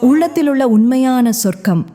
உள்ளத்தில் உள்ள உண்மையான சொர்க்கம்.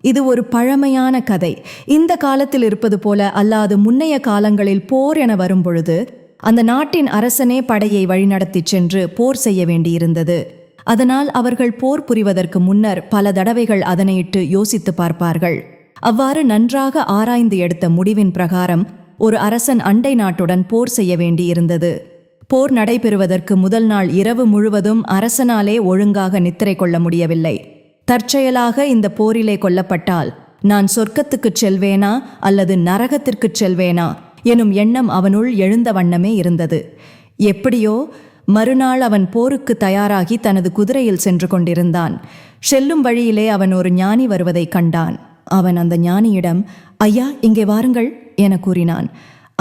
இது ஒரு பழமையான கதை. இந்த காலத்தில் இருப்பது போல அல்லாது முன்னைய காலங்களில் போர் என வரும்பொழுது அந்த நாட்டின் அரசனே படையை வழிநடத்திச் சென்று போர் செய்ய வேண்டியிருந்தது. அதனால் அவர்கள் போர் புரிவதற்கு முன்னர் பல தடவைகள் அதனையிட்டு யோசித்து பார்ப்பார்கள். அவ்வாறு நன்றாக ஆராய்ந்து எடுத்த முடிவின் பிரகாரம் ஒரு அரசன் அண்டை நாட்டுடன் போர் செய்ய வேண்டியிருந்தது. போர் நடைபெறுவதற்கு முதல் நாள் இரவு முழுவதும் அரசனாலே ஒழுங்காக நித்திரை கொள்ள முடியவில்லை. தற்செயலாக இந்த போரிலே கொல்லப்பட்டால் நான் சொர்க்கத்துக்குச் செல்வேனா அல்லது நரகத்திற்குச் செல்வேனா எனும் எண்ணம் அவனுள் எழுந்த வண்ணமே இருந்தது. எப்படியோ மறுநாள் அவன் போருக்கு தயாராகி தனது குதிரையில் சென்று கொண்டிருந்தான். செல்லும் வழியிலே அவன் ஒரு ஞானி வருவதைக் கண்டான். அவன் அந்த ஞானியிடம் ஐயா இங்கே வாருங்கள் என கூறினான்.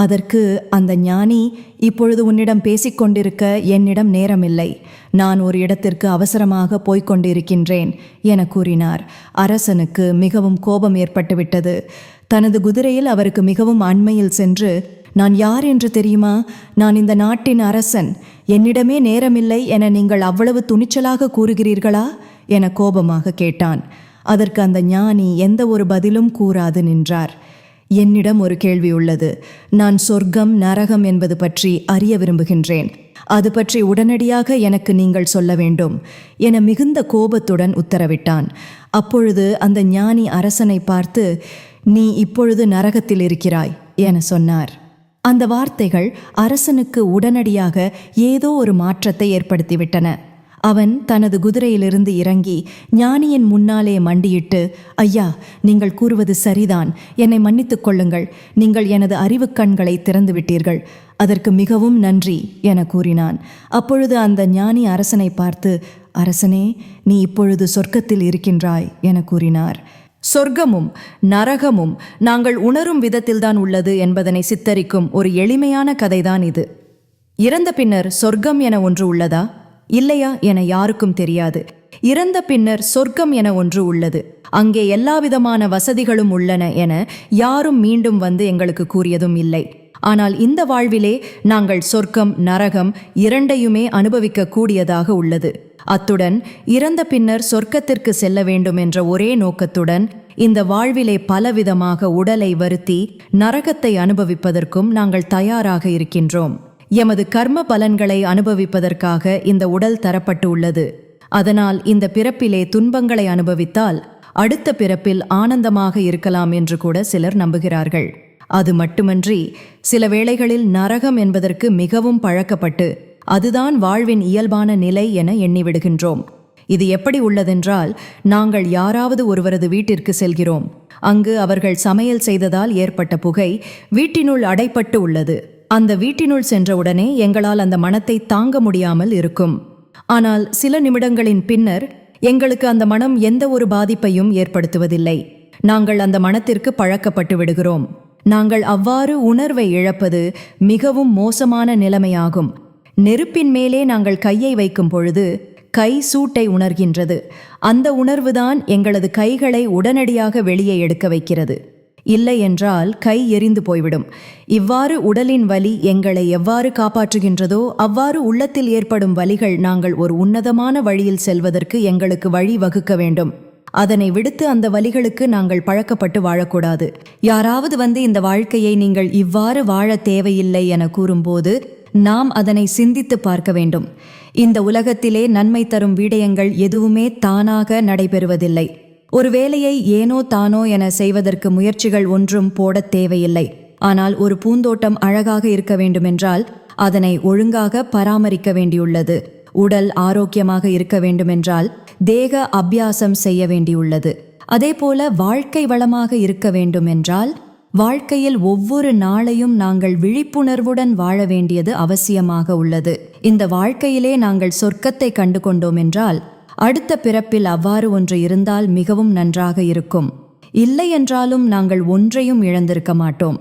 அதற்கு அந்த ஞானி இப்பொழுது உன்னிடம் பேசிக்கொண்டிருக்க என்னிடம் நேரமில்லை. நான் ஒரு இடத்திற்கு அவசரமாக போய்க் கொண்டிருக்கின்றேன் என கூறினார். அரசனுக்கு மிகவும் கோபம் ஏற்பட்டுவிட்டது. தனது குதிரையில் அவருக்கு மிகவும் அண்மையில் சென்று நான் யார் என்று தெரியுமா? நான் இந்த நாட்டின் அரசன். என்னிடமே நேரமில்லை என நீங்கள் அவ்வளவு துணிச்சலாக கூறுகிறீர்களா? என கோபமாக கேட்டான். அதற்கு அந்த ஞானி எந்த ஒரு பதிலும் கூறாது நின்றார். என்னிடம் ஒரு கேள்வி உள்ளது. நான் சொர்க்கம் நரகம் என்பது பற்றி அறிய விரும்புகின்றேன். அது பற்றி உடனடியாக எனக்கு நீங்கள் சொல்ல வேண்டும். என மிகுந்த கோபத்துடன் உத்தரவிட்டான். அப்பொழுது அந்த ஞானி அரசனை பார்த்து நீ இப்பொழுது நரகத்தில் இருக்கிறாய் என சொன்னார். அந்த வார்த்தைகள் அரசனுக்கு உடனடியாக ஏதோ ஒரு மாற்றத்தை ஏற்படுத்திவிட்டன. அவன் தனது குதிரையிலிருந்து இறங்கி ஞானியின் முன்னாலே மண்டியிட்டு ஐயா நீங்கள் கூறுவது சரிதான். என்னை மன்னித்துக் கொள்ளுங்கள். நீங்கள் எனது அறிவுக் கண்களை திறந்து விட்டீர்கள் அதற்கு மிகவும் நன்றி என கூறினான். அப்பொழுது அந்த ஞானி அரசனை பார்த்து அரசனே நீ இப்பொழுது சொர்க்கத்தில் இருக்கின்றாய் என கூறினார். சொர்க்கமும் நரகமும் நாங்கள் உணரும் விதத்தில்தான் உள்ளது என்பதனை சித்தரிக்கும் ஒரு எளிமையான கதைதான் இது. இறந்த பின்னர் சொர்க்கம் என ஒன்று உள்ளதா? இல்லையா என யாருக்கும் தெரியாது. இறந்த பின்னர் சொர்க்கம் என ஒன்று உள்ளது. அங்கே எல்லாவிதமான வசதிகளும் உள்ளன என யாரும் மீண்டும் வந்து எங்களுக்கு கூறியதும் இல்லை. ஆனால் இந்த வாழ்விலே நாங்கள் சொர்க்கம் நரகம் இரண்டையுமே அனுபவிக்க கூடியதாக உள்ளது. அத்துடன் இறந்த பின்னர் சொர்க்கத்திற்கு செல்ல வேண்டும் என்ற ஒரே நோக்கத்துடன் இந்த வாழ்விலே பலவிதமாக உடலை வருத்தி நரகத்தை அனுபவிப்பதற்கும் நாங்கள் தயாராக இருக்கின்றோம். எமது கர்ம பலன்களை அனுபவிப்பதற்காக இந்த உடல் தரப்பட்டு உள்ளது அதனால் இந்த பிறப்பிலே துன்பங்களை அனுபவித்தால் அடுத்த பிறப்பில் ஆனந்தமாக இருக்கலாம் என்று கூட சிலர் நம்புகிறார்கள். அது மட்டுமன்றி சில வேளைகளில் நரகம் என்பதற்கு மிகவும் பழக்கப்பட்டு அதுதான் வாழ்வின் இயல்பான நிலை என எண்ணிவிடுகின்றோம். இது எப்படி உள்ளதென்றால் நாங்கள் யாராவது ஒருவரது வீட்டிற்கு செல்கிறோம். அங்கு அவர்கள் சமையல் செய்ததால் ஏற்பட்ட புகை வீட்டினுள் அடைப்பட்டு உள்ளது. அந்த வீட்டினுள் சென்றவுடனே எங்களால் அந்த மனத்தை தாங்க முடியாமல் இருக்கும். ஆனால் சில நிமிடங்களின் பின்னர் எங்களுக்கு அந்த மனம் எந்த ஒரு பாதிப்பையும் ஏற்படுத்துவதில்லை. நாங்கள் அந்த மனத்திற்கு பழக்கப்பட்டு விடுகிறோம். நாங்கள் அவ்வாறு உணர்வை இழப்பது மிகவும் மோசமான நிலைமையாகும். நெருப்பின் மேலே நாங்கள் கையை வைக்கும் பொழுது கை சூட்டை உணர்கின்றது. அந்த உணர்வுதான் எங்களது கைகளை உடனடியாக வெளியே எடுக்க வைக்கிறது. இல்லை என்றால் கை எரிந்து போய்விடும். இவ்வாறு உடலின் வலி எங்களை எவ்வாறு காப்பாற்றுகின்றதோ அவ்வாறு உள்ளத்தில் ஏற்படும் வலிகள் நாங்கள் ஒரு உன்னதமான வழியில் செல்வதற்கு எங்களுக்கு வழி வகுக்க வேண்டும். அதனை விடுத்து அந்த வலிகளுக்கு நாங்கள் பழக்கப்பட்டு வாழக்கூடாது. யாராவது வந்து இந்த வாழ்க்கையை நீங்கள் இவ்வாறு வாழ தேவையில்லை என கூறும்போது நாம் அதனை சிந்தித்து பார்க்க வேண்டும். இந்த உலகத்திலே நன்மை தரும் விடயங்கள் எதுவுமே தானாக நடைபெறுவதில்லை. ஒரு வேலையை ஏனோ தானோ என செய்வதற்கு முயற்சிகள் ஒன்றும் போடத் தேவையில்லை. ஆனால் ஒரு பூந்தோட்டம் அழகாக இருக்க வேண்டுமென்றால் அதனை ஒழுங்காக பராமரிக்க வேண்டியுள்ளது. உடல் ஆரோக்கியமாக இருக்க வேண்டுமென்றால் தேக அபியாசம் செய்ய வேண்டியுள்ளது. அதேபோல வாழ்க்கை வளமாக இருக்க வேண்டுமென்றால் வாழ்க்கையில் ஒவ்வொரு நாளையும் நாங்கள் விழிப்புணர்வுடன் வாழ வேண்டியது அவசியமாக உள்ளது. இந்த வாழ்க்கையிலே நாங்கள் சொர்க்கத்தை கண்டு கொண்டோம் என்றால் அடுத்த பிறப்பில் அவ்வாறு ஒன்று இருந்தால் மிகவும் நன்றாக இருக்கும். இல்லை என்றாலும் நாங்கள் ஒன்றையும் இழந்திருக்க மாட்டோம்.